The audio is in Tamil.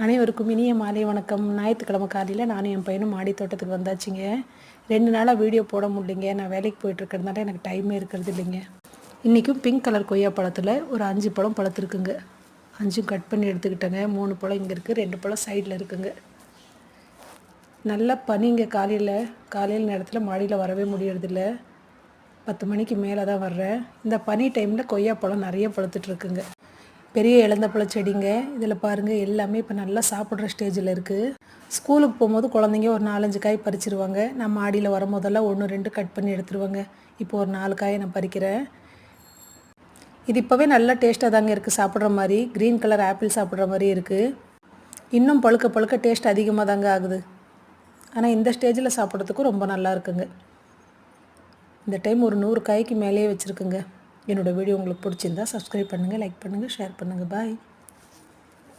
அனைவருக்கும் இனிய மாலை வணக்கம். ஞாயிற்றுக்கிழமை காலையில் நானும் என் பையனும் மாடி தோட்டத்துக்கு வந்தாச்சுங்க. ரெண்டு நாளாக வீடியோ போட முடியலைங்க. நான் வேலைக்கு போயிட்டுருக்கிறதுனால எனக்கு டைமே இருக்கிறது இல்லைங்க. இன்றைக்கும் பிங்க் கலர் கொய்யா பழத்தில் ஒரு அஞ்சு பழம் பழத்திருக்குங்க அஞ்சும் கட் பண்ணி எடுத்துக்கிட்டேங்க. மூணு பழம் இங்கே இருக்குது ரெண்டு பழம் சைடில் இருக்குங்க. நல்லா பனிங்க காலையில். காலையில் நேரத்தில் மாடியில் வரவே முடியறதில்ல. பத்து மணிக்கு மேலே தான் வர்றேன். இந்த பனி டைமில் கொய்யாப்பழம் நிறைய பழுத்துட்ருக்குங்க பெரிய இழந்தப்பழ செடிங்க. இதில் பாருங்கள் எல்லாமே இப்போ நல்லா சாப்பிட்ற ஸ்டேஜில் இருக்குது ஸ்கூலுக்கு போகும்போது குழந்தைங்க ஒரு நாலஞ்சு காய் பறிச்சிருவாங்க. நான் மாடியில் வரும்போதெல்லாம் ஒன்று ரெண்டு கட் பண்ணி எடுத்துருவாங்க. இப்போ ஒரு நாலு காயை நான் பறிக்கிறேன். இது இப்போவே நல்லா டேஸ்ட்டாக தாங்க இருக்குது சாப்பிட்ற மாதிரி. க்ரீன் கலர் ஆப்பிள் சாப்பிட்ற மாதிரி இருக்குது இன்னும் பழுக்க பழுக்க டேஸ்ட் அதிகமாக தாங்க ஆகுது. ஆனால் இந்த ஸ்டேஜில் சாப்பிட்றதுக்கும் ரொம்ப நல்லா இருக்குங்க. இந்த டைம் ஒரு நூறு காய்க்கு மேலேயே வச்சுருக்குங்க. என்னோடய வீடியோ உங்களுக்கு பிடிச்சிருந்தா சப்ஸ்கிரைப் பண்ணுங்கள் லைக் பண்ணுங்கள் ஷேர் பண்ணுங்கள் பாய்